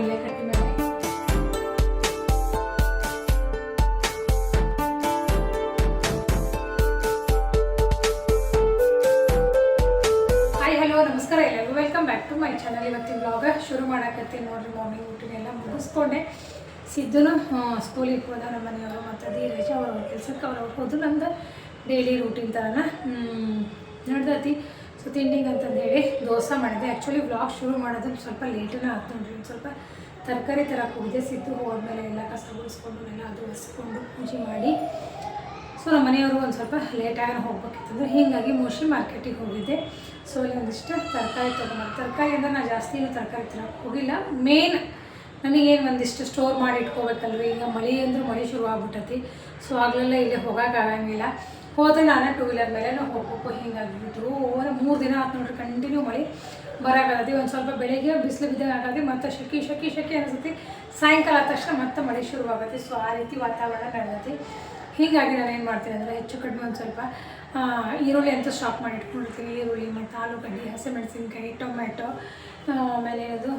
ಇಲ್ಲೇ ಮೇಲೆ hi hello ನಮಸ್ಕಾರ ಎಲ್ಲರಿಗೂ. Welcome back to my channel ಇವತ್ತಿನ ಬ್ಲಾಗ ಶುರು ಮಾಡಕತ್ತೀನಿ ನೋಡ್ರಿ ಮಾರ್ನಿಂಗ್ ಊಟನೆಲ್ಲ ಮುಗಿಸ್ಕೊಂಡೆ. ಸಿದ್ದುನು ಸ್ಕೂಲಿಗೆ ಹೋದ ನಮ್ಮ ಮನೆಯವರು ಮತ್ತು ಧೀರೇಶ ಅವ್ರ ಕೆಲಸಕ್ಕೆ ಅವ್ರು ಹೋದು ನಮ್ದು ಡೈಲಿ ರೂಟೀನ್ ಥರನ ನಡ್ದೈತಿ. ತಿಂಡಿಗೆ ಅಂತಂದು ಹೇಳಿ ದೋಸೆ ಮಾಡಿದೆ. ಆ್ಯಕ್ಚುಲಿ ಬ್ಲಾಗ್ ಶುರು ಮಾಡೋದು ಸ್ವಲ್ಪ ಲೇಟನೇ ಒಂದ್ ಸ್ವಲ್ಪ ತರಕಾರಿ ತರಕ್ಕೆ ಹೋಗಿದೆ ಸಿದ್ದು ಹೋದ್ಮೇಲೆ ಎಲ್ಲ ಕಸ ಉಳಿಸ್ಕೊಂಡು ಎಲ್ಲ ಅದು ಒರೆಸ್ಕೊಂಡು ಪೂಜೆ ಮಾಡಿ. ಸೊ ನಮ್ಮ ಮನೆಯವರು ಒಂದು ಸ್ವಲ್ಪ ಲೇಟಾಗಿ ಹೋಗ್ಬೇಕಿತ್ತಂದ್ರೆ ಹೀಗಾಗಿ ಮೋಸ್ಟ್ಲಿ ಮಾರ್ಕೆಟಿಗೆ ಹೋಗಿದ್ದೆ. ಸೊ ಅಲ್ಲಿ ಒಂದಿಷ್ಟು ತರಕಾರಿ ತೊಗೊಂಡು ತರಕಾರಿಯಿಂದ ನಾನು ಜಾಸ್ತಿ ಏನು ತರಕಾರಿ ತರ ಹೋಗಿಲ್ಲ. ಮೇನ್ ನನಗೇನು ಒಂದಿಷ್ಟು ಸ್ಟೋರ್ ಮಾಡಿ ಇಟ್ಕೋಬೇಕಲ್ರಿ ಈಗ ಮಳೆ ಅಂದ್ರೆ ಮಳೆ ಶುರು ಆಗ್ಬಿಟ್ಟತಿ. ಸೊ ಆಗಲೆಲ್ಲ ಇಲ್ಲಿ ಹೋಗೋಕ್ಕಾಗಂಗಿಲ್ಲ ಹೋದ್ರೆ ನಾನೇ ಟೂ ವೀಲರ್ ಮೇಲೆ. ಹೋಗ್ಬೇಕು ಹಿಂಗಾಗಿಬಿಟ್ಟು ಓವರ್ ಮೂರು ದಿನ ಆಯ್ತು ನೋಡ್ರಿ ಕಂಟಿನ್ಯೂ ಮಳೆ ಬರೋಕ್ಕಾಗತ್ತೆ ಒಂದು ಸ್ವಲ್ಪ ಬೆಳಿಗ್ಗೆ ಬಿಸಿಲು ಬಿದ್ದಾಗ ಆಗತ್ತೆ ಮತ್ತು ಶಕಿ ಶಕಿ, ಶೆಕಿ ಅನಿಸುತ್ತೆ. ಸಾಯಂಕಾಲ ಆದ ತಕ್ಷಣ ಮತ್ತೆ ಮಳೆ ಶುರುವಾಗುತ್ತೆ. ಸೊ ಆ ರೀತಿ ವಾತಾವರಣ ಕಾಣುತ್ತೆ ಹೀಗಾಗಿ ನಾನು ಏನು ಮಾಡ್ತೀನಿ ಅಂದರೆ ಹೆಚ್ಚು ಕಡಿಮೆ ಒಂದು ಸ್ವಲ್ಪ ಈರುಳ್ಳಿ ಅಂತ ಸ್ಟಾಪ್ ಮಾಡಿ ಇಟ್ಕೊಂಡಿರ್ತೀನಿ ಈರುಳ್ಳಿ ಮತ್ತು ಆಲೂಗಡ್ಡೆ ಹಸಿಮೆಣಸಿನ್ಕಾಯಿ ಟೊಮೆಟೊ ಆಮೇಲೆ ಅದು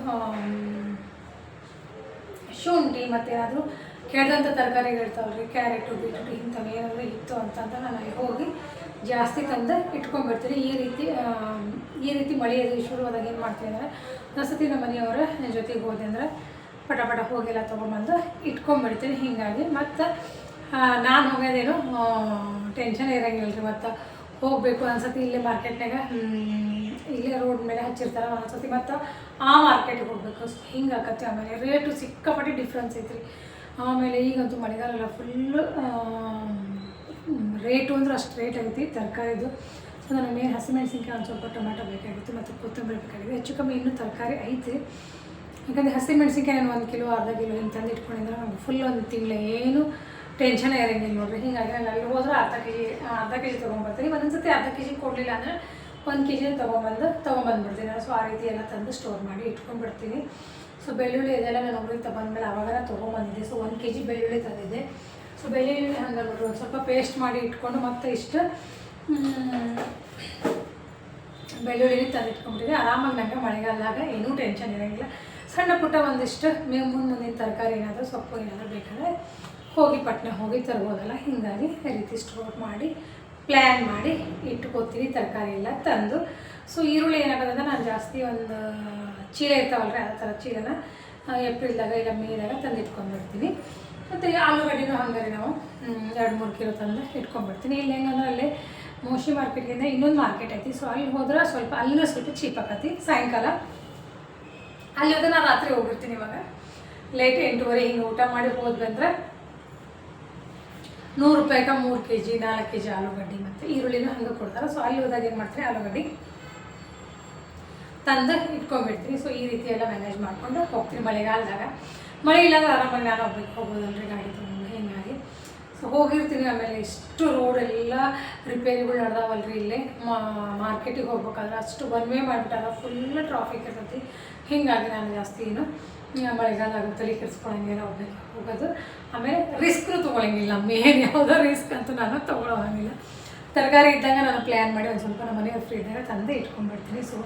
ಶುಂಠಿ ಮತ್ತು ಏನಾದರೂ ಕೆಳದಂಥ ತರಕಾರಿಗಳು ಇರ್ತಾವಲ್ರಿ, ಕ್ಯಾರೆಟು, ಬೀಟ್ರೂಟ್ ಇಂಥವು ಏನಾದರೂ ಇತ್ತು ಅಂತಂದ್ರೆ ನಾನು ಅಲ್ಲಿ ಹೋಗಿ ಜಾಸ್ತಿ ತಂದು ಇಟ್ಕೊಂಡ್ಬಿಡ್ತೀನಿ. ಈ ರೀತಿ ಈ ರೀತಿ ಮಳೆ ಶುರುವಾದಾಗ ಏನು ಮಾಡ್ತೀನಿ ಅಂದರೆ ಒಂದ್ಸತಿ ನಮ್ಮ ಮನೆಯವರ ಜೊತೆಗೆ ಹೋದೆ ಅಂದರೆ ಪಟ ಪಟ ಹೋಗೆಲ್ಲ ತೊಗೊಂಬಂದು ಇಟ್ಕೊಂಡ್ಬಿಡ್ತೀನಿ ಹೀಗಾಗಿ. ಮತ್ತು ನಾನು ಹೋಗೋದೇನು ಟೆನ್ಷನ್ ಇರೋಂಗಿಲ್ಲ ರೀ ಮತ್ತು. ಹೋಗಬೇಕು ಅನ್ಸತಿ ಇಲ್ಲೇ ಮಾರ್ಕೆಟ್ನಾಗ ಇಲ್ಲೇ ರೋಡ್ ಮೇಲೆ ಹಚ್ಚಿರ್ತಾರೆ ಒಂದ್ಸತಿ ಮತ್ತು ಆ ಮಾರ್ಕೆಟಿಗೆ ಹೋಗ್ಬೇಕು. ಹಿಂಗೆ ಆಕತ್ತೆ ಆಮೇಲೆ ರೇಟು ಸಿಕ್ಕಾಪಟ್ಟೆ ಡಿಫ್ರೆನ್ಸ್ ಐತ್ರಿ. ಆಮೇಲೆ ಈಗಂತೂ ಮಳೆಗಾಲ ಫುಲ್ಲು ರೇಟು ಅಂದ್ರೆ ಅಷ್ಟು ರೇಟ್ ಐತಿ ತರಕಾರಿದು. ಸೊ ನನಗೆ ಮೇನ್ ಹಸಿಮೆಣಸಿನ್ಕಾಯಿ ಒಂದು ಸ್ವಲ್ಪ ಟೊಮೆಟೊ ಬೇಕಾಗಿತ್ತು, ಮತ್ತು ಕೊತ್ತಂಬರಿ ಬೇಕಾಗಿತ್ತು. ಹೆಚ್ಚು ಕಮ್ಮಿ ಇನ್ನೂ ತರಕಾರಿ ಐತಿ. ಯಾಕಂದರೆ ಹಸಿಮೆಣಸಿನ್ಕಾಯಿ ನಾನು ಒಂದು ಕಿಲೋ, ಅರ್ಧ ಕಿಲೋ ಹಿಂಗೆ ತಂದು ಇಟ್ಕೊಂಡಿದ್ರೆ ನಮ್ಗೆ ಫುಲ್ ಒಂದು ತಿಂಗಳು ಏನು ಟೆನ್ಷನ್ ಇರೋಂಗಿಲ್ಲ ನೋಡ್ರಿ. ಹಿಂಗಾಗಿ ನಾನು ಅಲ್ಲಿ ಹೋದ್ರೆ ಅರ್ಧ ಕೆ ಜಿ ಅರ್ಧ ಕೆ ಜಿ ತೊಗೊಂಬರ್ತೀನಿ. ಒಂದೊಂದು ಸತಿ ಅರ್ಧ ಕೆ ಜಿ ಕೊಡಲಿಲ್ಲ ಅಂದರೆ ಒಂದು ಕೆ ಜಿ ತೊಗೊಂಬಂದು ತೊಗೊಂಬಂದ್ಬಿಡ್ತೀನಿ. ಸೊ ಆ ರೀತಿ ಎಲ್ಲ ತಂದು ಸ್ಟೋರ್ ಮಾಡಿ ಇಟ್ಕೊಂಡ್ಬಿಡ್ತೀನಿ. ಸೊ ಬೆಳ್ಳುಳ್ಳಿ ಇದೆಲ್ಲ ನಾನು ಊರಿಗೆ ತಗೊಂಡ್ಮೇಲೆ ಅವಾಗ ತೊಗೊಂಬಂದಿದ್ದೆ. ಸೊ ಒಂದು ಕೆ ಜಿ ಬೆಳ್ಳುಳ್ಳಿ ತಂದಿದ್ದೆ. ಸೊ ಬೆಳ್ಳುಳ್ಳಿ ಹಂಗೆ ಒಂದು ಸ್ವಲ್ಪ ಪೇಸ್ಟ್ ಮಾಡಿ ಇಟ್ಕೊಂಡು ಮತ್ತೆ ಇಷ್ಟು ಮ್, ಬೆಳ್ಳುಳ್ಳಿ ತಂದು ಇಟ್ಕೊಂಡ್ಬಿಟ್ಟಿದೆ ಆರಾಮಾಗಿ ನನಗೆ ಮಳೆಗಾಲದಾಗ ಏನೂ ಟೆನ್ಷನ್ ಇರೋಂಗಿಲ್ಲ. ಸಣ್ಣ ಪುಟ್ಟ ಒಂದಿಷ್ಟು ಮೇ ಮುಂದೆ ಮುಂದಿನ ತರಕಾರಿ ಏನಾದರೂ ಸೊಪ್ಪು ಏನಾದರೂ ಬೇಕಾದ್ರೆ ಹೋಗಿ ಪಟ್ನೆ ಹೋಗಿ ತರ್ಬೋದಲ್ಲ. ಹೀಗಾಗಿ ಈ ರೀತಿ ಸ್ಟೋರ್ ಮಾಡಿ ಪ್ಲ್ಯಾನ್ ಮಾಡಿ ಇಟ್ಕೋತೀನಿ ತರಕಾರಿ ಎಲ್ಲ ತಂದು. ಸೊ ಈರುಳ್ಳಿ ಏನಾಗೋದಂದ್ರೆ ನಾನು ಜಾಸ್ತಿ ಒಂದು ಚೀಲ ಇರ್ತಾವಲ್ರಿ, ಆ ಥರ ಚೀಲನ ಏಪ್ರಿಲ್ದಾಗ ಇಲ್ಲ ಮೇದಾಗ ತಂದು ಇಟ್ಕೊಂಡ್ಬಿಡ್ತೀನಿ ಮತ್ತು ಆಲೂಗಡ್ಡೆನೂ ಹಂಗಾರೆ ನಾವು ಎರಡು ಮೂರು ಕಿಲೋ ತಂದು ಇಟ್ಕೊಂಡ್ಬಿಡ್ತೀನಿ. ಇಲ್ಲಿ ಹೆಂಗಂದ್ರೆ ಅಲ್ಲಿ ಮೋಶಿ ಮಾರ್ಕೆಟ್ಗಿಂತ ಇನ್ನೊಂದು ಮಾರ್ಕೆಟ್ ಐತಿ. ಸೊ ಅಲ್ಲಿ ಹೋದ್ರೆ ಸ್ವಲ್ಪ, ಅಲ್ಲಿನೂ ಸ್ವಲ್ಪ ಚೀಪ್ ಆಗತ್ತೆ ಸಾಯಂಕಾಲ. ಅಲ್ಲಿ ಹೋದ್ರೆ ನಾನು ರಾತ್ರಿ ಹೋಗಿರ್ತೀನಿ ಇವಾಗ. ಲೇಟ್ ಎಂಟೂವರೆ ಹಿಂಗೆ ಊಟ ಮಾಡಿ ಹೋದ್ ಬಂದ್ರೆ ನೂರು ರೂಪಾಯಿಗೆ ಮೂರು ಕೆ ಜಿ ನಾಲ್ಕು ಕೆ ಜಿ ಆಲೂಗಡ್ಡೆ ಮತ್ತು ಈರುಳ್ಳಿನೂ ಹಂಗೆ ಕೊಡ್ತಾರೆ. ಸೊ ಅಲ್ಲಿ ಹೋದಾಗ ಏನು ಮಾಡ್ತೀನಿ, ಆಲೂಗಡ್ಡೆ ತಂದು ಇಟ್ಕೊಂಡ್ಬಿಡ್ತೀನಿ ಸೊ ಈ ರೀತಿ ಎಲ್ಲ ಮ್ಯಾನೇಜ್ ಮಾಡಿಕೊಂಡು ಹೋಗ್ತೀನಿ ಮಳೆಗಾಲದಾಗ. ಮಳೆ ಇಲ್ಲಾಂದ್ರೆ ಆರಾಮಾಗಿ ನಾನು ಹೋಗ್ಬೇಕು ಹೋಗ್ಬೋದಲ್ರಿ ಗಾಡಿ ತೊಗೊಂಡು ಹಿಂಗಾಗಿ ಸೊ ಹೋಗಿರ್ತೀನಿ ಆಮೇಲೆ ಇಷ್ಟು ರೋಡೆಲ್ಲ ರಿಪೇರಿಗಳು ನಡೆದಾವಲ್ರಿ ಇಲ್ಲಿ. ಮಾರ್ಕೆಟಿಗೆ ಹೋಗ್ಬೇಕಾದ್ರೆ ಅಷ್ಟು ಒನ್ ವೇ ಮಾಡಿಬಿಟ್ಟಾರ ಫುಲ್ ಟ್ರಾಫಿಕ್ ಇರ್ತೈತಿ. ಹೀಗಾಗಿ ನಾನು ಜಾಸ್ತಿ ಏನು ಮಳೆಗಾಲ ತಲೆ ಕೆಡಿಸ್ಕೊಳಂಗಿಲ್ಲ ಹೋಗ್ಬೇಕು ಹೋಗೋದು. ಆಮೇಲೆ ರಿಸ್ಕ್ನು ತೊಗೊಳಂಗಿಲ್ಲ. ಮೇನ್ ಯಾವುದೋ ರಿಸ್ಕ್ ಅಂತೂ ನಾನು ತೊಗೊಳೋಂಗಿಲ್ಲ. ತರಕಾರಿ ಇದ್ದಾಗ ನಾನು ಪ್ಲ್ಯಾನ್ ಮಾಡಿ ಒಂದು ಸ್ವಲ್ಪ ನಮ್ಮ ಮನೆಯವ್ರು ಫ್ರೀ ಇದ್ದಾಗ ತಂದೆ ಇಟ್ಕೊಂಡ್ಬಿಡ್ತೀನಿ. ಸೊ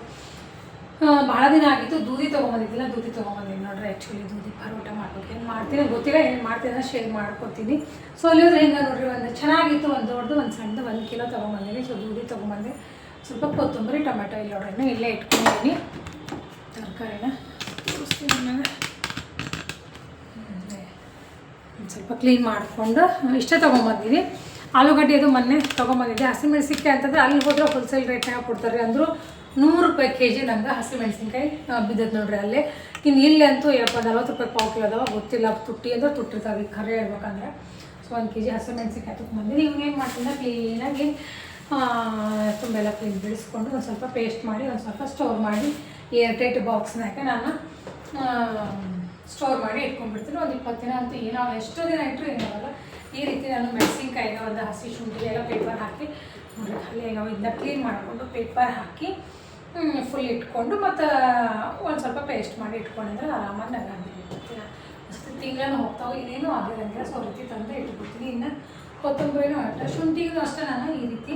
ಭಾಳ ದಿನ ಆಗಿತ್ತು, ದೂದಿ ತೊಗೊಂಬಂದಿದ್ದಿಲ್ಲ, ದೂದಿ ತೊಗೊಂಬಂದಿದ್ದೀನಿ ನೋಡ್ರಿ ಆ್ಯಕ್ಚುಲಿ ದೂದಿ ಪರೋಟ ಮಾಡ್ಬೇಕು. ಏನು ಮಾಡ್ತೀನಿ, ಗೊತ್ತಿಲ್ಲ, ಏನು ಮಾಡ್ತೀನಿ ಶೇರ್ ಮಾಡ್ಕೊತೀನಿ. ಸೊ ಅಲ್ಲಿ ಹೋದ್ರೆ ಹಿಂಗೆ ನೋಡ್ರಿ, ಒಂದು ಚೆನ್ನಾಗಿತ್ತು, ಒಂದು ದೊಡ್ಡದು, ಒಂದು ಸಣ್ಣದು, ಒಂದು ಕಿಲೋ ತೊಗೊಂಬಂದಿನಿ. ಸೊ ದೂದಿ ತೊಗೊಂಬಂದೆ. ಸ್ವಲ್ಪ ಕೊತ್ತಂಬರಿ, ಟೊಮೆಟೊ ಇಲ್ಲಿ ನೋಡ್ರಿ ಇಲ್ಲೇ ಇಟ್ಕೊಂಡಿದ್ದೀನಿ ತರಕಾರಿನ. ಸ್ವಲ್ಪ ಕ್ಲೀನ್ ಮಾಡಿಕೊಂಡು, ಇಷ್ಟೇ ತೊಗೊಂಬಂದಿನಿ. ಆಲೂಗಡ್ಡೆ ಅದು ಮೊನ್ನೆ ತೊಗೊಂಬಂದಿದ್ದೆ. ಹಸಿಮೆಣಸಿಕ್ಕೆ ಅಂತಂದ್ರೆ ಅಲ್ಲಿ ಹೋದ್ರೆ ಹೋಲ್ಸೇಲ್ ರೇಟ್ನಾಗ ಕೊಡ್ತಾರೆ ಅಂದರು ನೂರು ರೂಪಾಯಿ ಕೆ ಜಿ ನಂಗೆ ಹಸಿಮೆಣಸಿನ್ಕಾಯಿ ಬಿದ್ದದ್ದು ನೋಡ್ರಿ ಅಲ್ಲೇ. ಇನ್ನು ಇಲ್ಲಿ ಅಂತೂ ಯಪ್ಪ, ನಲ್ವತ್ತು ರೂಪಾಯಿ ಪಾವು ಕಿಲೋ ಅದಾವ, ಗೊತ್ತಿಲ್ಲ ತುಟ್ಟಿ ಅಂದ್ರೆ ತುಟ್ಟಿರ್ತಾವೆ, ಈಗ ಖರೆ ಹೇಳ್ಬೇಕಂದ್ರೆ. ಸೊ ಒಂದು ಕೆ ಜಿ ಹಸಿಮೆಣಸಿನ್ಕಾಯಿ ತೊಗೊಂಬಂದಿನಿ ಇವ್ನು ಏನು ಮಾಡ್ತೀನಿ ಕ್ಲೀನಾಗಿ ತುಂಬೆಲ್ಲ ಕ್ಲೀನ್ ಬಿಡಿಸ್ಕೊಂಡು ಒಂದು ಸ್ವಲ್ಪ ಪೇಸ್ಟ್ ಮಾಡಿ, ಒಂದು ಸ್ವಲ್ಪ ಸ್ಟೋರ್ ಮಾಡಿ ಏರ್ ಟೈಟ್ ಬಾಕ್ಸ್ನಾಗ ನಾನು ಸ್ಟೋರ್ ಮಾಡಿ ಇಟ್ಕೊಂಡ್ಬಿಡ್ತೀನಿ. ಒಂದು ಇಪ್ಪತ್ತು ದಿನ ಅಂತೂ ಏನೋ, ಎಷ್ಟೋ ದಿನ ಇಟ್ಟರು ಏನಾಗಲ್ಲ ಈ ರೀತಿ ನಾನು ಮೆಣಸಿನ್ಕಾಯಿನ ಒಂದು ಹಸಿ ಶುಂಠಿ ಎಲ್ಲ ಪೇಪರ್ ಹಾಕಿ ನೋಡಿ ಖಾಲಿ ಇದನ್ನ ಕ್ಲೀನ್ ಮಾಡಿಕೊಂಡು ಪೇಪರ್ ಹಾಕಿ ಫುಲ್ ಇಟ್ಕೊಂಡು ಮತ್ತು ಒಂದು ಸ್ವಲ್ಪ ಪೇಸ್ಟ್ ಮಾಡಿ ಇಟ್ಕೊಂಡಿದ್ರೆ ಆರಾಮಾಗಿ ನಾನು ಅಂಗಡಿಗೆ ಅಷ್ಟು ತಿಂಗಳನ್ನು ಹೋಗ್ತಾವೆ ಇನ್ನೇನು ಆಗಿರೋಂಗಿಲ್ಲ ಸೊ ರೀತಿ ತಂದು ಇಟ್ಬಿಡ್ತೀನಿ. ಇನ್ನು ಕೊತ್ತಂಬರಿನೂ ಅಷ್ಟೇ ಶುಂಠಿಗೂ ಅಷ್ಟೇ ನಾನು ಈ ರೀತಿ.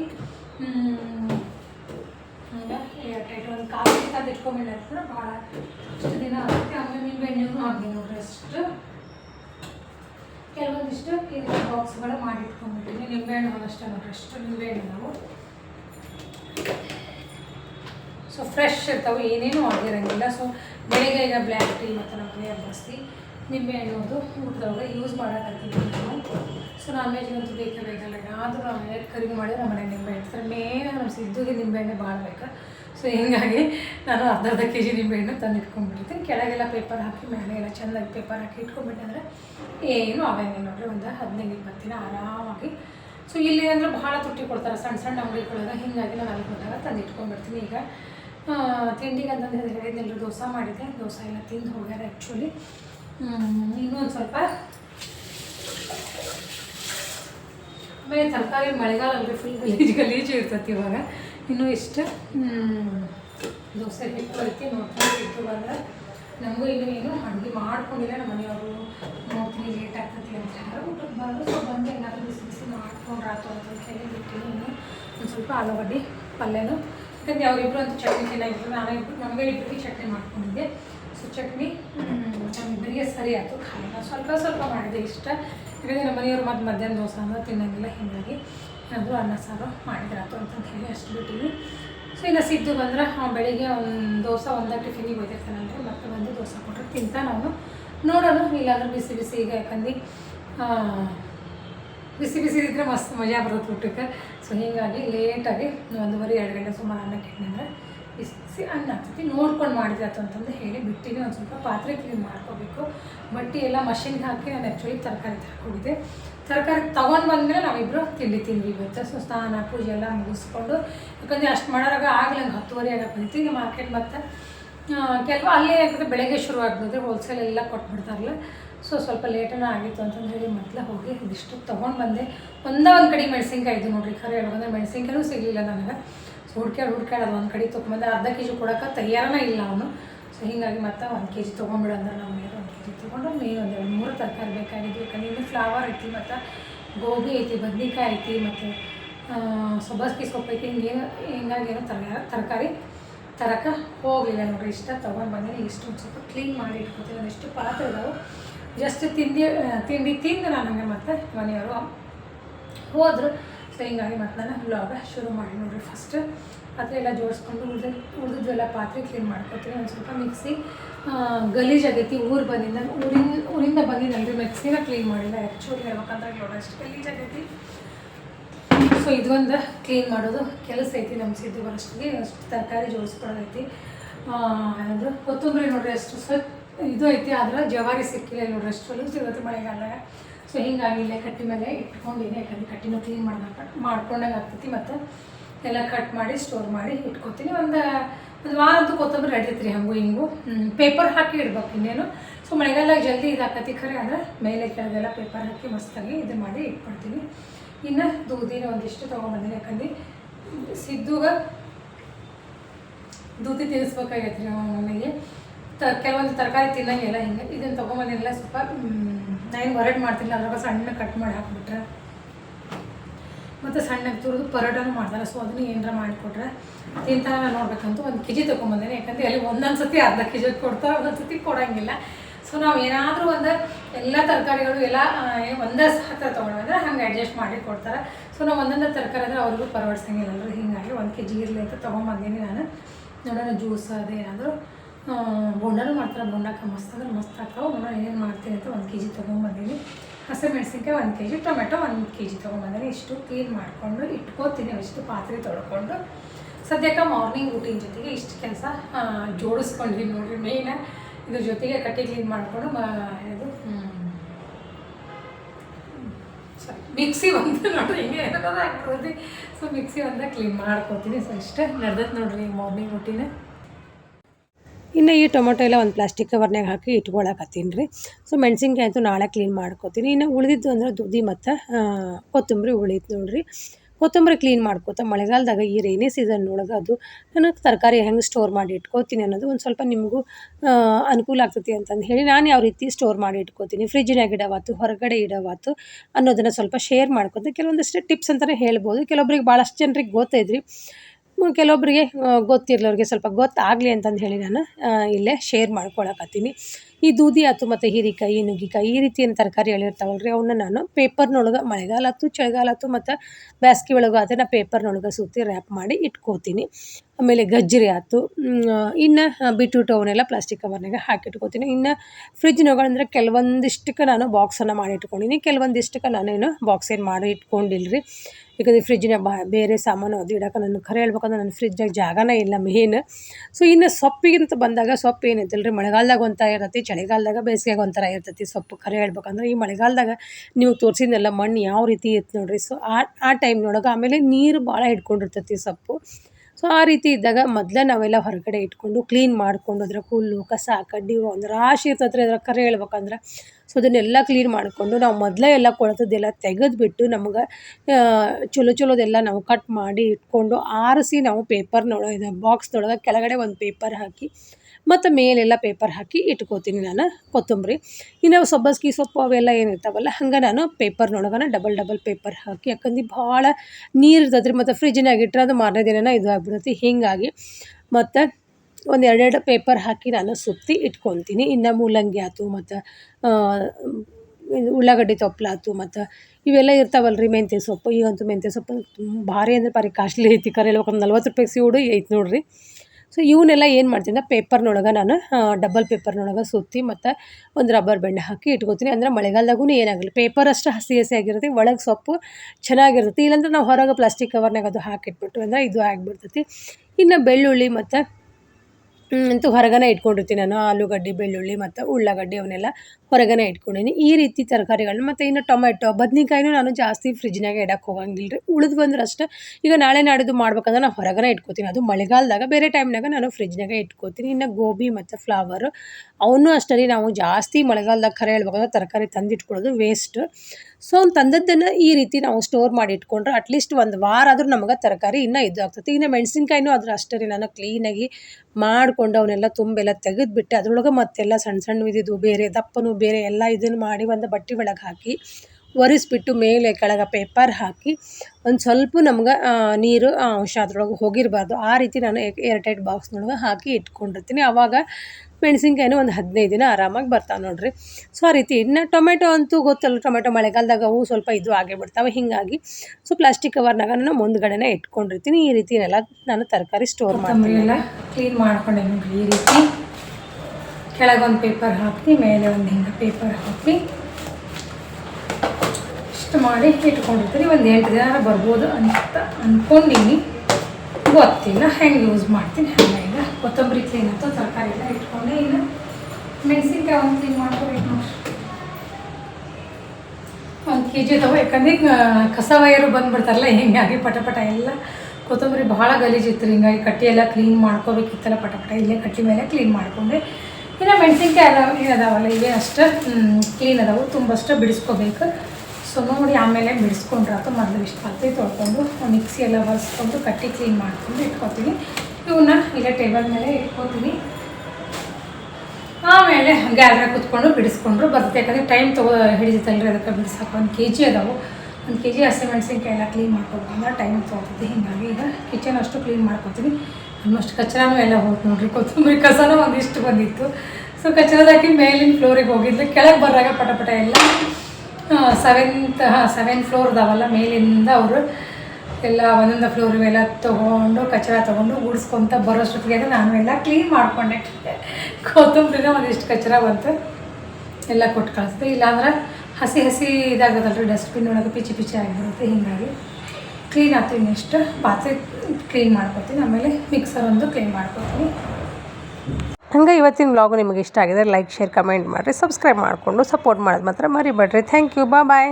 ಟೈಟ್ ಒಂದು ಕಾಲು ತಂದು ಇಟ್ಕೊಂಡ್ಬಿಟ್ಟಿರ್ತಾರೆ ಭಾಳ ಅಷ್ಟು ದಿನ ಆಗುತ್ತೆ. ಆಮೇಲೆ ನಿಂಬೆಹಣ್ಣು ಹಾಗೆ ನೋಡ್ರಿ ಅಷ್ಟು. ಕೆಲವೊಂದಿಷ್ಟು ಈಗ ಬಾಕ್ಸ್ಗಳು ಮಾಡಿ ಇಟ್ಕೊಂಡ್ಬಿಟ್ಟಿನಿ ನಿಂಬೆಹಣ್ಣು ಅಷ್ಟೇ ನೋಡ್ರಿ, ಅಷ್ಟು ನಿಂಬೆಹಣ್ಣು ನಾವು. ಸೊ ಫ್ರೆಶ್ ಇರ್ತಾವೆ, ಏನೇನು ಆಗಿರಂಗಿಲ್ಲ. ಸೊ ಬೆಳಿಗ್ಗೆ ಈಗ ಬ್ಲ್ಯಾಕ್ ಟೀ ಮತ್ತು ನಮ್ಮ ಮನೆಯ ಜಾಸ್ತಿ ನಿಂಬೆಹಣ್ಣು ಅದು ಊಟದೊಳಗೆ ಯೂಸ್ ಮಾಡೋಕ್ಕಾಗ್ತಿದ್ವಿ ನಾವು. ಸೊ ನಾನ್ ವೆಜ್ಗಂತೂ ಬೇಕೇ ಬೇಕಲ್ಲ. ಆದರೂ ನಾವು ಮನೆಯ ಕರಿದು ಮಾಡಿ ನಮ್ಮ ಮನೆಗೆ ನಿಂಬೆ ಇಡ್ತಾರೆ ಮೇನ್ ನಮ್ಮ ಸಿದ್ದುಗೆ ನಿಂಬೆಹಣ್ಣೆ ಭಾಳ ಬೇಕು. ಸೊ ಹಿಂಗಾಗಿ ನಾನು ಅರ್ಧ ಅರ್ಧ ಕೆ ಜಿ ನಿಂಬೆಹಣ್ಣು ತಂದು ಇಟ್ಕೊಂಡ್ಬಿಡ್ತೀನಿ ಕೆಳಗೆಲ್ಲ ಪೇಪರ್ ಹಾಕಿ, ಮೇಲೆ ಎಲ್ಲ ಪೇಪರ್ ಹಾಕಿ ಇಟ್ಕೊಂಡ್ಬಿಟ್ಟಂದ್ರೆ ಏನು ಆಗಂಗಿಲ್ಲ ನೋಡ್ರಿ. ಒಂದು ಹದಿನೈದು, ಇಪ್ಪತ್ತು ದಿನ ಆರಾಮಾಗಿ. ಸೊ ಇಲ್ಲಿ ಅಂದರೆ ಭಾಳ ತುಟ್ಟಿ ಕೊಡ್ತಾರೆ. ಸಣ್ಣ ಸಣ್ಣ ಅಂಗಡಿಗಳಾಗ ಹಿಂಗಾಗಿ ನಾನು ಅಲ್ಲಿ ಹೋದಾಗ ತಂದು ಇಟ್ಕೊಂಡ್ಬಿಡ್ತೀನಿ ಈಗ ತಿಂಡಿಗೆ ಅಂತಂದು ಹೇಳಿದ್ನೆಲ್ಲರೂ ದೋಸೆ ಮಾಡಿದ್ದೆ. ದೋಸೆ ಎಲ್ಲ ತಿಂದು ಹೋಗ್ಯಾರ ಆ್ಯಕ್ಚುಲಿ ಇನ್ನೂ ಒಂದು ಸ್ವಲ್ಪ. ಆಮೇಲೆ ತರಕಾರಿ ಮಳೆಗಾಲ ಅಲ್ಲಿ ಫುಲ್ ಗಲೀಜು ಗಲೀಜು ಇರ್ತೈತಿ ಇವಾಗ. ಇನ್ನೂ ಇಷ್ಟ. ದೋಸೆ ಹಿಟ್ಟು ನೋಡ್ತಾ ನೋಡ್ಕೊಂಡು ಬಂದ್ರೆ. ನಮಗೂ ಇನ್ನೂ ಏನು ಅಡುಗೆ ಮಾಡ್ಕೊಂಡಿಲ್ಲ ನಮ್ಮ ಮನೆಯವರು. ನೋಡ್ತೀನಿ ಲೇಟ್ ಆಗ್ತೈತಿ ಅಂತ ಹೇಳಿ ಊಟಕ್ಕೆ ಬಂದು ಸೊ ಬಂದು ಏನಾದರೂ ಬಿಸಿ ಬಿಸಿ ಮಾಡ್ಕೊಂಡ್ರಾತು ಅಂತ ಹೇಳಿ ಬಿಟ್ಟಿನಿ ಇನ್ನು ಒಂದು ಸ್ವಲ್ಪ ಆಲೂಗಡ್ಡೆ ಪಲ್ಯನೂ ಯಾಕಂದ್ರೆ ಅವರಿಬ್ಬರು ಅಂತ ಚಟ್ನಿ ತಿನ್ನಿದ್ರು ನಾನು ಇಬ್ಬರು ನಮಗೆ ಇಬ್ಬರಿಗೆ ಚಟ್ನಿ ಮಾಡ್ಕೊಂಡಿದ್ದೆ ಸೊ ಚಟ್ನಿ ನಮ್ಮಿಬ್ಬರಿಗೆ ಸರಿ ಆಯಿತು. ಖಾಲಿ ನಾನು ಸ್ವಲ್ಪ ಸ್ವಲ್ಪ ಮಾಡಿದೆ ಇಷ್ಟ. ಯಾಕಂದರೆ ನಮ್ಮ ಮನೆಯವ್ರು ಮತ್ತು ಮಧ್ಯಾಹ್ನ ದೋಸೆ ಅಂದ್ರೆ ತಿನ್ನಂಗಿಲ್ಲ ಹೀಗಾಗಿ ಏನಾದರೂ ಅನ್ನ ಸಾರು ಮಾಡಿದ್ರಾಯ್ತು ಅಂತ ಹೇಳಿ ಅಷ್ಟು ಬಿಟ್ಟಿದ್ವಿ. ಸೊ ಇನ್ನು ಸಿದ್ದು ಬಂದ್ರೆ ಅವ್ನು ಬೆಳಿಗ್ಗೆ ಒಂದು ದೋಸೆ ಒಂದು ಟಿಫಿನಿಗೆ ಹೋಗಿರ್ತಾನಲ್ರಿ ಮತ್ತೆ ಬಂದು ದೋಸೆ ಕೊಟ್ಟರೆ ತಿಂತಾನೆ ನಾನು ನೋಡೋಣ ಇಲ್ಲಾಂದ್ರೆ ಬಿಸಿ ಬಿಸಿ ಈಗ ಯಾಕಂದು ಬಿಸಿ ಬಿಸಿ ಇದ್ದರೆ ಮಸ್ತ್ ಮಜಾ ಬರುತ್ತೆ ಊಟಕ್ಕೆ. ಸೊ ಹೀಗಾಗಿ ಲೇಟಾಗಿ ಒಂದೂವರೆ, ಎರಡು ಗಂಟೆ ಸುಮಾರು ಅನ್ನಕ್ಕೆ ಇಟ್ಟಿದ್ರೆ ಬಿಸಿ ಅನ್ನ ಆಗ್ತೈತಿ ನೋಡ್ಕೊಂಡು ಮಾಡಿದೆ ಅಂತಂದು ಹೇಳಿ ಬಿಟ್ಟಿನಿ. ಒಂದು ಸ್ವಲ್ಪ ಪಾತ್ರೆ ಕ್ಲೀನ್ ಮಾಡ್ಕೋಬೇಕು. ಮಟ್ಟಿ ಎಲ್ಲ ಮಷಿನ್ಗೆ ಹಾಕಿ ನಾನು ಆ್ಯಕ್ಚುಲಿ ತರಕಾರಿ ತಗೊಂಡಿದ್ದೆ. ತರಕಾರಿ ತೊಗೊಂಡು ಬಂದಮೇಲೆ ನಾವಿಬ್ಬರು ತಿಂಡಿ ತಿಂದ್ವಿ ಇವತ್ತು. ಸೊ ಸ್ನಾನ, ಪೂಜೆ ಎಲ್ಲ ಮುಗಿಸ್ಕೊಂಡು. ಯಾಕಂದರೆ ಅಷ್ಟು ಮಾಡೋರಾಗ ಆಗ್ಲಂಗೆ ಹತ್ತುವರೆ ಆಗಕ್ಕೆ ಬಂದಿತ್ತು. ಮಾರ್ಕೆಟ್ ಮತ್ತು ಕೆಲವು ಅಲ್ಲೇ ಯಾಕಂದರೆ ಬೆಳಗ್ಗೆ ಶುರು ಆಗ್ಬಿಟ್ಟಿದ್ರೆ ಹೋಲ್ಸೇಲ್ ಎಲ್ಲ ಕೊಟ್ಬಿಡ್ತಾರಲ್ಲ. ಸೊ ಸ್ವಲ್ಪ ಲೇಟನ ಆಗಿತ್ತು ಅಂತಂದು ಹೇಳಿ ಮೊದಲ ಹೋಗಿ ಇದಿಷ್ಟು ತೊಗೊಂಡು ಬಂದೆ. ಒಂದೇ ಒಂದು ಕಡೆ ಮೆಣಸಿನ್ಕಾಯಿ ಇದು ನೋಡಿರಿ ಖರೆ ಹೇಳ್ಬೇಕಂದ್ರೆ ಮೆಣಸಿನ್ಕಾಯೂ ಸಿಗಲಿಲ್ಲ ನನಗೆ. ಸೊ ಹುಡ್ಕ್ಯಾಡ್ ಹುಡ್ಕ್ಯಾಡ್ ಅದು ಒಂದು ಕಡೆ ತೊಗೊಂಬಂದೆ ಅರ್ಧ ಕೆ ಜಿ ಕೊಡೋಕೆ ತಯಾರನೇ ಇಲ್ಲ ಅವನು. ಸೊ ಹೀಗಾಗಿ ಮತ್ತೆ ಒಂದು ಕೆ ಜಿ ತೊಗೊಂಡ್ಬಿಡಂದ್ರೆ ನಾವು ಮೇಲೆ ಒಂದು ಕೆ ಜಿ ತೊಗೊಂಡು ಒಂದು ಎರಡು ಮೂರು ತರಕಾರಿ ಬೇಕಾಗಿದ್ದು ಯಾಕಂದ್ರೆ ಫ್ಲವರ್ ಐತಿ, ಮತ್ತು ಗೋಬಿ ಐತಿ, ಬದ್ನಿಕಾಯಿ ಐತಿ, ಮತ್ತು ಸೊಬ್ಬಸ್ಗೆ ಸೊಪ್ಪು ಐತಿ. ಹಿಂಗೇನು ಹಿಂಗಾಗಿ ಏನೋ ತರ ತರಕಾರಿ ತರಕ ಹೋಗಲಿಲ್ಲ ನೋಡಿರಿ. ಇಷ್ಟ ತೊಗೊಂಡು ಬಂದರೆ ಇಷ್ಟು ಸ್ವಲ್ಪ ಕ್ಲೀನ್ ಮಾಡಿ ಇಟ್ಕೋತೀವಿ ಒಂದಿಷ್ಟು ಪಾತ್ರೆ ಇದಾವೆ. ಜಸ್ಟ್ ತಿಂಡಿ ತಿಂಡಿ ತಿಂದು ನಾನು ಹಂಗೆ ಮತ್ತೆ ಮನೆಯವರು ಹೋದರು. ಸೊ ಹಿಂಗಾಗಿ ಮತ್ತೆ ನಾನು ಬ್ಲಾಗ ಶುರು ಮಾಡಿ ನೋಡಿರಿ ಫಸ್ಟ್ ಪಾತ್ರೆ ಎಲ್ಲ ಜೋಡಿಸ್ಕೊಂಡು ಉಳಿದ ಉಳಿದಿದ್ದೆಲ್ಲ ಪಾತ್ರೆ ಕ್ಲೀನ್ ಮಾಡ್ಕೊತೀನಿ. ಒಂದು ಸ್ವಲ್ಪ ಮಿಕ್ಸಿ ಗಲೀಜಾಗೈತಿ ಊರು ಬಂದಿದ್ದ ಊರಿನ, ಊರಿಂದ ಬಂದಿದ್ದಲ್ರಿ ಮಿಕ್ಸಿನ ಕ್ಲೀನ್ ಮಾಡಿಲ್ಲ. ಆ್ಯಕ್ಚುಲಿ ಹೇಳ್ಬೇಕಂದ್ರೆ ನೋಡೋ, ಅಷ್ಟು ಗಲೀಜಾಗೈತಿ ಸೊ ಇದೊಂದು ಕ್ಲೀನ್ ಮಾಡೋದು ಕೆಲಸ ಐತಿ ನಮ್ಮ ಸಿದ್ದು ಬರೋಷ್ಟಿಗೆ ಅಷ್ಟು ತರಕಾರಿ ಜೋಡಿಸ್ಕೊಳ್ಳೋದೈತಿ. ಅದು ಕೊತ್ತಂಬರಿ ನೋಡ್ರಿ ಅಷ್ಟು ಸ್ವಲ್ಪ ಇದು ಐತಿ ಆದ್ರೆ ಜವಾರಿ ಸಿಕ್ಕಿಲ್ಲ ನೋಡ್ರಿ ಸ್ವಲ್ಪ ಸಿಗುತ್ತೆ ಮಳೆಗಾಲ. ಸೊ ಹಿಂಗಾಗಿ ಇಲ್ಲೇ ಕಟ್ಟಿ ಮೇಲೆ ಇಟ್ಕೊಂಡಿನಿ ಯಾಕಂದ್ರೆ ಕಟ್ಟಿನೂ ಕ್ಲೀನ್ ಮಾಡ್ದಾಗ, ಮಾಡ್ಕೊಂಡಂಗೆ ಆಗ್ತೈತಿ ಮತ್ತು ಎಲ್ಲ ಕಟ್ ಮಾಡಿ ಸ್ಟೋರ್ ಮಾಡಿ ಇಟ್ಕೊತೀನಿ. ಒಂದು ಒಂದು ವಾರ ಅಂತೂ ಕೊತ್ತಂಬರಿ ರೀ ಹಂಗೂ ಹಿಂಗೂ. ಪೇಪರ್ ಹಾಕಿ ಇಡ್ಬೇಕು ಇನ್ನೇನು. ಸೊ ಮಳೆಗಾಲ ಜಲ್ದಿ ಇದಾಕತಿ ಖರೆ ಅಂದ್ರೆ ಮೇಲೆ ಕೆಳಗೆಲ್ಲ ಪೇಪರ್ ಹಾಕಿ ಮಸ್ತಾಗಿ ಇದು ಮಾಡಿ ಇಟ್ಕೊಳ್ತೀನಿ ಇನ್ನು ದೂದಿನ ಒಂದಿಷ್ಟು ತೊಗೊಂಬಂದಿನಿ, ಯಾಕಂದ್ರೆ ಸಿದ್ದುಗ ದೂದಿ ತಿನ್ನಿಸ್ಬೇಕಾಗೈತೆ ರೀ ನನಗೆ ಕೆಲವೊಂದು ತರಕಾರಿ ತಿನ್ನಂಗಿಲ್ಲ ಹಿಂಗೆ, ಇದನ್ನು ತೊಗೊಂಬಂದಿಲ್ಲ ಸ್ವಲ್ಪ ನಾನು ಹೊರಟು ಮಾಡ್ತೀನಿ ಅದ್ರಾಗ ಸಣ್ಣ ಕಟ್ ಮಾಡಿ ಹಾಕ್ಬಿಟ್ರೆ. ಮತ್ತು ಸಣ್ಣಗೆ ತುರಿದು ಪರೋಟನೂ ಮಾಡ್ತಾರೆ ಸೊ ಅದನ್ನು ಏನಾರ ಮಾಡಿಕೊಟ್ರೆ ತಿಂತ ನೋಡ್ಬೇಕಂತ ಒಂದು ಕೆ ಜಿ ತೊಗೊಂಬಂದೇನೆ. ಯಾಕಂದರೆ ಅಲ್ಲಿ ಒಂದೊಂದು ಸತಿ ಅರ್ಧ ಕೆ ಜಿ ಕೊಡ್ತಾರೆ ಒಂದೊಂದು ಸತಿ ಕೊಡೋಂಗಿಲ್ಲ. ಸೊ ನಾವು ಏನಾದರೂ ಒಂದು ಎಲ್ಲ ತರಕಾರಿಗಳು ಎಲ್ಲ ಒಂದೇ ಹತ್ರ ತೊಗೊಂಡ್ರೆ ಹಂಗೆ ಅಡ್ಜಸ್ಟ್ ಮಾಡಿ ಕೊಡ್ತಾರೆ. ಸೊ ನಾವು ಒಂದೊಂದೇ ತರಕಾರಿ ಅಂದರೆ ಅವ್ರಿಗೂ ಪರವಡ್ಸಂಗಿಲ್ಲ ಹಿಂಗಾಗಿ ಒಂದು ಕೆ ಜಿ ಇರಲಿ ಅಂತ ತೊಗೊಂಬಂದೀನಿ ನಾನು. ನೋಡೋಣ ಜ್ಯೂಸ್ ಅದೇನಾದರೂ ಬೋಂಡನೂ ಮಾಡ್ತಾರೆ, ಬೋಂಡಾಕ ಮಸ್ತ್ ಅಂದ್ರೆ ಮಸ್ತ್ ಆಗ್ತಾವು. ಏನು ಏನೇನು ಮಾಡ್ತೀನಿ ಅಂತ ಒಂದು ಕೆ ಜಿ ತೊಗೊಂಬಂದೀನಿ ಹಸಿಮೆಣ್ಸಿನ್ಕಾಯಿ ಒಂದು ಕೆ ಜಿ ಟೊಮೆಟೊ ಒಂದು ಕೆ ಜಿ ತೊಗೊಂಬಂದಿನಿ ಇಷ್ಟು ಕ್ಲೀನ್ ಮಾಡಿಕೊಂಡು ಇಟ್ಕೋತೀನಿ, ಇಷ್ಟು ಪಾತ್ರೆ ತೊಳ್ಕೊಂಡು. ಸದ್ಯಕ್ಕೆ ಮಾರ್ನಿಂಗ್ ಊಟಿನ ಜೊತೆಗೆ ಇಷ್ಟು ಕೆಲಸ ಜೋಡಿಸ್ಕೊಂಡ್ವಿ ನೋಡಿರಿ ಮೇಯ್ನ ಇದ್ರ ಜೊತೆಗೆ ಕಟ್ಟಿ ಕ್ಲೀನ್ ಮಾಡಿಕೊಂಡು ಇದು ಮಿಕ್ಸಿ ಒಂದು ನೋಡ್ರಿ, ಹಿಂಗೆ ಏನಾದ್ರು ಆಗ್ತದೆ. ಸೊ, ಮಿಕ್ಸಿ ಒಂದು ಕ್ಲೀನ್ ಮಾಡ್ಕೊತೀನಿ. ಸೊ, ಇಷ್ಟೇ ನಡೆದೈತೆ ನೋಡ್ರಿ ಮಾರ್ನಿಂಗ್ ರೂಟೀನ್ ಇನ್ನು ಈ ಟೊಮೊಟೊ ಎಲ್ಲ ಒಂದು ಪ್ಲಾಸ್ಟಿಕ್ ಕವರ್ನಾಗ ಹಾಕಿ ಇಟ್ಕೊಳಕತ್ತೀನಿ ರೀ. ಸೊ ಮೆಣಸಿನ್ಕಾಯಿ ಅಂತೂ ನಾಳೆ ಕ್ಲೀನ್ ಮಾಡ್ಕೋತೀನಿ. ಇನ್ನು ಉಳಿದಿದ್ದು ಅಂದ್ರೆ ದುದಿ ಮತ್ತು ಕೊತ್ತಂಬರಿ ಉಳಿತು ನೋಡ್ರಿ. ಕೊತ್ತಂಬರಿ ಕ್ಲೀನ್ ಮಾಡ್ಕೋತ ಮಳೆಗಾಲದಾಗ ಈ ರೈನಿ ಸೀಸನ್ ಒಳಗೆ ಅದು ನಾನು ತರಕಾರಿ ಹೆಂಗೆ ಸ್ಟೋರ್ ಮಾಡಿ ಇಟ್ಕೋತೀನಿ ಅನ್ನೋದು ಒಂದು ಸ್ವಲ್ಪ ನಿಮಗೂ ಅನುಕೂಲ ಆಗ್ತೈತಿ ಅಂತಂದು ಹೇಳಿ ನಾನು ಯಾವ ರೀತಿ ಸ್ಟೋರ್ ಮಾಡಿ ಇಟ್ಕೋತೀನಿ. ಫ್ರಿಜ್ನಾಗ ಇಡವಾತು ಹೊರಗಡೆ ಇಡವಾತು ಅನ್ನೋದನ್ನು ಸ್ವಲ್ಪ ಶೇರ್ ಮಾಡ್ಕೊತ ಕೆಲವೊಂದಿಷ್ಟು ಟಿಪ್ಸ್ ಅಂತಲೇ ಹೇಳ್ಬೋದು. ಕೆಲವೊಬ್ರಿಗೆ ಭಾಳಷ್ಟು ಜನರಿಗೆ ಮ್, ಕೆಲವೊಬ್ಬರಿಗೆ ಗೊತ್ತಿರಲವ್ರಿಗೆ ಸ್ವಲ್ಪ ಗೊತ್ತಾಗಲಿ ಅಂತಂದು ಹೇಳಿ ನಾನು ಇಲ್ಲೇ ಶೇರ್ ಮಾಡ್ಕೊಳಕತ್ತೀನಿ. ಈ ದೂದಿ ಆಯ್ತು ಮತ್ತು ಹೀರಿಕಾಯಿ, ನುಗ್ಗಿಕಾಯಿ ಈ ರೀತಿಯ ತರಕಾರಿಗಳಿರ್ತಾವಲ್ಲ ರೀ ಅವನ್ನ ನಾನು ಪೇಪರ್ನೊಳಗೆ ಮಳೆಗಾಲ ಆಯ್ತು ಚಳಿಗಾಲ ಆಯ್ತು ಮತ್ತು ಬೇಸ್ಗೆ ಒಳಗೆ ಅದನ್ನು ಪೇಪರ್ನೊಳಗೆ ಸುತ್ತಿ ರ್ಯಾಪ್ ಮಾಡಿ ಇಟ್ಕೋತೀನಿ. ಆಮೇಲೆ ಗಜ್ಜರಿ ಆಯ್ತು. ಇನ್ನು ಬೀಟ್ರೂಟ್ ಅವನ್ನೆಲ್ಲ ಪ್ಲಾಸ್ಟಿಕ್ ಕವರ್ನಾಗ ಹಾಕಿಟ್ಕೋತೀನಿ ಇನ್ನು ಫ್ರಿಜ್ನಾಗ ಅಂದರೆ ಕೆಲವೊಂದಿಷ್ಟಕ್ಕೆ ನಾನು ಬಾಕ್ಸನ್ನು ಮಾಡಿ ಇಟ್ಕೊಂಡಿನಿ. ಕೆಲವೊಂದಿಷ್ಟಕ್ಕೆ ನಾನೇನು ಬಾಕ್ಸ್ ಏನು ಮಾಡಿ ಇಟ್ಕೊಂಡಿಲ್ಲ ರೀ ಯಾಕಂದರೆ ಫ್ರಿಜ್ಜಿನ ಬಾ, ಬೇರೆ ಸಾಮಾನು ಅದು ಇಡಕ್ಕೆ ನನ್ನ ಖರೆ ಹೇಳ್ಬೇಕಂದ್ರೆ ನನ್ನ ಫ್ರಿಜ್ನಾಗ ಜಾಗನೇ ಇಲ್ಲ ಮೇನ್ ಸೊ ಇನ್ನು ಸೊಪ್ಪಿಗಿಂತ ಬಂದಾಗ ಸೊಪ್ಪು ಏನೈತಲ್ಲ ರೀ ಮಳೆಗಾಲದಾಗ ಒಂಥರ ಇರತ್ತೆ, ಚಳಿಗಾಲದಾಗ ಬೇಸಿಗೆಗೆ ಒಂಥರ ಇರ್ತೈತಿ ಸೊಪ್ಪು. ಖರೆ ಹೇಳ್ಬೇಕಂದ್ರೆ ಈ ಮಳೆಗಾಲದಾಗ ನೀವು ತೋರಿಸಿದ್ನೆಲ್ಲ ಮಣ್ಣು ಯಾವ ರೀತಿ ಇತ್ತು ನೋಡಿರಿ. ಸೊ ಆ ಆ ಟೈಮ್ನೊಳಗೆ ಆಮೇಲೆ ನೀರು ಭಾಳ ಹಿಡ್ಕೊಂಡಿರ್ತೈತಿ ಸೊಪ್ಪು. ಸೊ ಆ ರೀತಿ ಇದ್ದಾಗ ಮೊದಲೇ ನಾವೆಲ್ಲ ಹೊರಗಡೆ ಇಟ್ಕೊಂಡು ಕ್ಲೀನ್ ಮಾಡಿಕೊಂಡು ಅದರ ಹುಲ್ಲು, ಕಸ, ಕಡ್ಡಿ, ಒಂದು ರಾಶಿ ಇರ್ತೈತೆ ಅದರ ಅದ್ರ ಕರೆ ಹೇಳ್ಬೇಕಂದ್ರೆ. ಸೊ ಅದನ್ನೆಲ್ಲ ಕ್ಲೀನ್ ಮಾಡಿಕೊಂಡು ನಾವು ಮೊದಲೇ ಎಲ್ಲ ಕೊಳೆತದ್ದೆಲ್ಲ ತೆಗೆದುಬಿಟ್ಟು ನಮ್ಗೆ ಚಲೋ ಚಲೋದೆಲ್ಲ ನಾವು ಕಟ್ ಮಾಡಿ ಇಟ್ಕೊಂಡು ಆರಿಸಿ ನಾವು ಪೇಪರ್ನೊಳಗೆ ಇದು ಬಾಕ್ಸ್ನೊಳಗೆ ಕೆಳಗಡೆ ಒಂದು ಪೇಪರ್ ಹಾಕಿ ಮತ್ತು ಮೇಲೆಲ್ಲ ಪೇಪರ್ ಹಾಕಿ ಇಟ್ಕೋತೀನಿ ನಾನು, ಕೊತ್ತಂಬರಿ. ಇನ್ನು ಸೊಬ್ಬಸ್ಗಿ ಸೊಪ್ಪು ಅವೆಲ್ಲ ಏನಿರ್ತಾವಲ್ಲ, ಹಂಗೆ ನಾನು ಪೇಪರ್ನೊಳಗನ ಡಬಲ್ ಡಬಲ್ ಪೇಪರ್ ಹಾಕಿ, ಯಾಕಂದ್ರೆ ಭಾಳ ನೀರು ಇರ್ತದ್ರಿ ಮತ್ತು ಫ್ರಿಜ್ನಾಗ ಇಟ್ಟರೆ ಅದು ಮಾರನೇ ದಿನನ ಇದು ಆಗ್ಬಿಡತ್ತೆ. ಹೀಗಾಗಿ ಮತ್ತು ಒಂದು ಎರಡೆರಡು ಪೇಪರ್ ಹಾಕಿ ನಾನು ಸುತ್ತಿ ಇಟ್ಕೊತೀನಿ. ಇನ್ನು ಮೂಲಂಗಿ ಆಯ್ತು ಮತ್ತು ಇದು ಉಳ್ಳಾಗಡ್ಡಿ ತೊಪ್ಲ ಆಯ್ತು ಮತ್ತು ಇವೆಲ್ಲ ಇರ್ತಾವಲ್ಲ ರೀ ಮೆಂತ್ಯ ಸೊಪ್ಪು. ಈಗಂತೂ ಮೆಂತ್ಯ ಸೊಪ್ಪು ಭಾರಿ ಅಂದ್ರೆ ಭಾರಿ ಕಾಸ್ಟ್ಲಿ ಐತಿ ಕರೆ ಹೇಳ್ಬೇಕಂದ್ರೆ ನಲ್ವತ್ತು ರೂಪಾಯಿ ಸೀಡು ಐತಿ ನೋಡ್ರಿ. ಸೊ ಇವನ್ನೆಲ್ಲ ಏನು ಮಾಡ್ತೀನಿ ಅಂದ್ರೆ ಪೇಪರ್ನೊಳಗೆ ನಾನು ಡಬಲ್ ಪೇಪರ್ನೊಳಗೆ ಸುತ್ತಿ ಮತ್ತು ಒಂದು ರಬ್ಬರ್ ಬೆಣ್ಣೆ ಹಾಕಿ ಇಟ್ಕೋತೀನಿ. ಅಂದರೆ ಮಳೆಗಾಲದಾಗೂ ಏನಾಗಲ್ಲ. ಪೇಪರ್ ಅಷ್ಟು ಹಸಿ ಹಸಿ ಆಗಿರುತ್ತೆ, ಒಳಗೆ ಸೊಪ್ಪು ಚೆನ್ನಾಗಿರ್ತೈತಿ. ಇಲ್ಲಾಂದ್ರೆ ನಾವು ಹೊರಗೆ ಪ್ಲಾಸ್ಟಿಕ್ ಕವರ್ನಾಗ ಅದು ಹಾಕಿಟ್ಬಿಟ್ಟು ಅಂದರೆ ಇದು ಆಗಿಬಿಡ್ತೈತಿ. ಇನ್ನು ಬೆಳ್ಳುಳ್ಳಿ ಮತ್ತು ಅಂತೂ ಹೊರಗನೆ ಇಟ್ಕೊಂಡಿರ್ತೀನಿ ನಾನು. ಆಲೂಗಡ್ಡೆ, ಬೆಳ್ಳುಳ್ಳಿ ಮತ್ತು ಉಳ್ಳಾಗಡ್ಡಿ ಅವನ್ನೆಲ್ಲ ಹೊರಗನೆ ಇಟ್ಕೊಂಡಿನಿ. ಈ ರೀತಿ ತರಕಾರಿಗಳನ್ನ ಮತ್ತು ಇನ್ನು ಟೊಮೆಟೊ ಬದ್ನೆಕಾಯಿನೂ ನಾನು ಜಾಸ್ತಿ ಫ್ರಿಜ್ನಾಗೆ ಇಡಕ್ಕೆ ಹೋಗಂಗಿಲ್ಲ ರೀ ಉಳಿದು ಬಂದ್ರೆ ಅಷ್ಟೇ. ಈಗ ನಾಳೆ ನಾಡಿದ್ದು ಮಾಡ್ಬೇಕಂದ್ರೆ ನಾನು ಹೊರಗನೆ ಇಟ್ಕೋತೀನಿ. ಅದು ಮಳೆಗಾಲದಾಗ ಬೇರೆ ಟೈಮ್ನಾಗ ನಾನು ಫ್ರಿಜ್ನಾಗೆ ಇಟ್ಕೋತೀನಿ. ಇನ್ನು ಗೋಬಿ ಮತ್ತು ಫ್ಲವರು ಅವನ್ನೂ ಅಷ್ಟೇ ನಾವು ಜಾಸ್ತಿ ಮಳೆಗಾಲದಾಗ ಖರೆ ಹೇಳ್ಬೇಕಂದ್ರೆ ತರಕಾರಿ ತಂದಿಟ್ಕೊಳ್ಳೋದು ವೇಸ್ಟ್ ಸೊ ಅವ್ನು ತಂದದ್ದನ್ನು ಈ ರೀತಿ ನಾವು ಸ್ಟೋರ್ ಮಾಡಿ ಇಟ್ಕೊಂಡ್ರೆ ಅಟ್ಲೀಸ್ಟ್ ಒಂದು ವಾರ ಆದರೂ ನಮಗೆ ತರಕಾರಿ ಇನ್ನೂ ಇದು ಆಗ್ತದೆ ಇನ್ನು ಮೆಣಸಿನ್ಕಾಯಿನೂ ಅದ್ರ ಅಷ್ಟೇ ನಾನು ಕ್ಲೀನಾಗಿ ಮಾಡಿಕೊಂಡು ಅವನ್ನೆಲ್ಲ ತುಂಬೆಲ್ಲ ತೆಗೆದುಬಿಟ್ಟು ಅದ್ರೊಳಗೆ ಮತ್ತೆಲ್ಲ ಸಣ್ಣ ಸಣ್ಣ ಇದ್ದಿದ್ದು ಬೇರೆ ದಪ್ಪನು ಬೇರೆ ಎಲ್ಲ ಇದನ್ನು ಮಾಡಿ ಒಂದು ಬಟ್ಟೆ ಒಳಗೆ ಹಾಕಿ ಒರೆಸ್ಬಿಟ್ಟು ಮೇಲೆ ಕೆಳಗೆ ಪೇಪರ್ ಹಾಕಿ ಒಂದು ಸ್ವಲ್ಪ ನಮ್ಗೆ ನೀರು ಅಂಶ ಅದ್ರೊಳಗೆ ಹೋಗಿರಬಾರ್ದು. ಆ ರೀತಿ ನಾನು ಏರ್ಟೈಟ್ ಬಾಕ್ಸ್ನೊಳಗೆ ಹಾಕಿ ಇಟ್ಕೊಂಡಿರ್ತೀನಿ. ಆವಾಗ ಮೆಣಸಿನ್ಕಾಯಿನೂ ಒಂದು ಹದಿನೈದು ದಿನ ಆರಾಮಾಗಿ ಬರ್ತಾವೆ ನೋಡಿರಿ. ಸೊ ಆ ರೀತಿ ಇನ್ನು ಟೊಮೆಟೊ ಅಂತೂ ಗೊತ್ತಲ್ಲ, ಟೊಮೆಟೊ ಮಳೆಗಾಲದಾಗ ಅವು ಸ್ವಲ್ಪ ಇದು ಆಗೇ ಬಿಡ್ತಾವೆ ಹೀಗಾಗಿ ಸೊ ಪ್ಲಾಸ್ಟಿಕ್ ಕವರ್ನಾಗ ನಾನು ಮುಂದ್ಗಡೆನೇ ಇಟ್ಕೊಂಡಿರ್ತೀನಿ. ಈ ರೀತಿ ಎಲ್ಲ ನಾನು ತರಕಾರಿ ಸ್ಟೋರ್ ಮಾಡ್ತೀನಿ. ಕ್ಲೀನ್ ಮಾಡ್ಕೊಂಡೆ ನೋಡಿರಿ. ಈ ರೀತಿ ಕೆಳಗೊಂದು ಪೇಪರ್ ಹಾಕಿ, ಮೇಲೆ ಒಂದು ಹಿಂಗೆ ಪೇಪರ್ ಹಾಕಿ ಇಷ್ಟು ಮಾಡಿ ಇಟ್ಕೊಂಡಿರ್ತೀನಿ. ಒಂದು ಎಂಟು ದಿನ ಬರ್ಬೋದು ಅಂತ ಅಂದ್ಕೊಂಡಿನಿ ಗೊತ್ತಿಲ್ಲ, ಹೆಂಗೆ ಯೂಸ್ ಮಾಡ್ತೀನಿ, ಹಂಗೆ ಕೊತ್ತಂಬರಿ ಕ್ಲೀನ್ ಆಯ್ತು ತರಕಾರಿ ಎಲ್ಲ ಇಟ್ಕೊಂಡೆ. ಇನ್ನು ಮೆಣಸಿನ್ಕಾಯಿ ಒಂದು ಕ್ಲೀನ್ ಮಾಡ್ಕೋಬೇಕು ನೋಡ್ರಿ. ಒಂದು ಕೆ ಜಿ ತಗೋ. ಯಾಕಂದ್ರೆ ಕಸ ವೈರು ಬಂದ್ಬಿಡ್ತಾರಲ್ಲ, ಹಿಂಗಾಗಿ ಪಟಪಟ ಪಟ ಎಲ್ಲ ಕೊತ್ತಂಬರಿ ಭಾಳ ಗಲೀಜಿತ್ತು ಹಿಂಗಾಗಿ ಕಟ್ಟಿ ಎಲ್ಲ ಕ್ಲೀನ್ ಮಾಡ್ಕೋಬೇಕಿತ್ತಲ್ಲ ಪಟಪಟ ಪಟ ಇಲ್ಲೇ ಕಟ್ಟಿ ಮೇಲೆ ಕ್ಲೀನ್ ಮಾಡ್ಕೊಂಡೆ. ಇನ್ನು ಮೆಣಸಿನ್ಕಾಯಿ ಅದಾವ ಅದಾವಲ್ಲ ಇವೇ ಅಷ್ಟು ಕ್ಲೀನ್ ಅದಾವು. ತುಂಬಷ್ಟು ಬಿಡಿಸ್ಕೋಬೇಕು. ಸೊ ನೋಡಿ ಆಮೇಲೆ ಬಿಡಿಸ್ಕೊಂಡ್ರೆ ಅಥವಾ ಮೊದಲು ಇಷ್ಟು ಪಾತ್ರೆ ತೊಳ್ಕೊಂಡು, ಮಿಕ್ಸಿ ಎಲ್ಲ ಒರೆಸ್ಕೊಂಡು ಕಟ್ಟಿ ಕ್ಲೀನ್ ಮಾಡ್ಕೊಂಡು ಇಟ್ಕೊತೀನಿ. ಇವನ್ನ ಇಲ್ಲೇ ಟೇಬಲ್ ಮೇಲೆ ಇಟ್ಕೋತೀನಿ. ಆಮೇಲೆ ಗ್ಯಾಲ್ರಾಗ ಕುತ್ಕೊಂಡು ಬಿಡಿಸ್ಕೊಂಡ್ರು ಬರುತ್ತೆ. ಯಾಕಂದರೆ ಟೈಮ್ ತಗೋ ಹಿಡಿದಿತ್ತಲ್ರಿ, ಅದಕ್ಕೆ ಬಿಡಿಸಕ್ಕೆ ಒಂದು ಕೆ ಜಿ ಅದಾವು. ಒಂದು ಕೆ ಜಿ ಹಸಿಮೆಣ್ಸಿನ್ಕಾಯಿ ಎಲ್ಲ ಕ್ಲೀನ್ ಮಾಡ್ಕೊಬೇಕಂದ್ರೆ ಟೈಮ್ ತೊಗೊತೈತಿ. ಹೀಗಾಗಿ ಈಗ ಕಿಚನ್ ಅಷ್ಟು ಕ್ಲೀನ್ ಮಾಡ್ಕೊತೀನಿ. ಆಲ್ಮೋಸ್ಟ್ ಕಚ್ರಾನೂ ಎಲ್ಲ ಹೋಗಿ ನೋಡ್ರಿ. ಕೊತ್ತಂಬರಿ ಕಸನೂ ಒಂದಿಷ್ಟು ಬಂದಿತ್ತು. ಸೊ ಕಚ್ರದಾಕಿ ಮೇಲಿನ ಫ್ಲೋರಿಗೆ ಹೋಗಿದ್ಲು. ಕೆಳಗೆ ಬರಾಗ ಪಟ ಪಟ ಎಲ್ಲ ಸೆವೆಂತ್ ಸೆವೆನ್ ಫ್ಲೋರ್ ಇದಾವಲ್ಲ ಮೇಲಿಂದ ಅವರು ಎಲ್ಲ ಒಂದೊಂದು ಫ್ಲೋರ್ ಎಲ್ಲ ತೊಗೊಂಡು, ಕಚರ ತೊಗೊಂಡು ಗುಡಿಸ್ಕೊಂತ ಬರೋಷ್ಟೊತ್ತಿಗೆ ನಾನು ಎಲ್ಲ ಕ್ಲೀನ್ ಮಾಡಿಕೊಂಡೆ. ಕೊತ್ತಂಬರಿನ ಒಂದಿಷ್ಟು ಕಚರ ಬಂತು. ಎಲ್ಲ ಕೊಟ್ಟು ಕಳಿಸ್ದೆ. ಇಲ್ಲಾಂದ್ರೆ ಹಸಿ ಹಸಿ ಇದಾಗೋದಲ್ರಿ ಡಸ್ಟ್ಬಿನ್ ಒಳಗೆ ಪಿಚಿ ಪಿಚಿ ಆಗಿಬಿಡುತ್ತೆ ಹೀಗಾಗಿ ಕ್ಲೀನ್ ಆಗ್ತೀನಿ ನೆಕ್ಸ್ಟ್ ಪಾತ್ರೆ ಕ್ಲೀನ್ ಮಾಡ್ಕೊತೀನಿ, ಆಮೇಲೆ ಮಿಕ್ಸರ್ ಒಂದು ಕ್ಲೀನ್ ಮಾಡ್ಕೊತೀನಿ. ಹಂಗೆ ಇವತ್ತಿನ ಬ್ಲಾಗ್ ನಿಮಗೆ ಇಷ್ಟ ಆಗಿದೆ ಲೈಕ್ ಶೇರ್ ಕಮೆಂಟ್ ಮಾಡಿರಿ. ಸಬ್ಸ್ಕ್ರೈಬ್ ಮಾಡಿಕೊಂಡು ಸಪೋರ್ಟ್ ಮಾಡೋದು ಮಾತ್ರ ಮರಿಬೇಡ್ರಿ. ಥ್ಯಾಂಕ್ ಯು ಬಾ ಬಾಯ್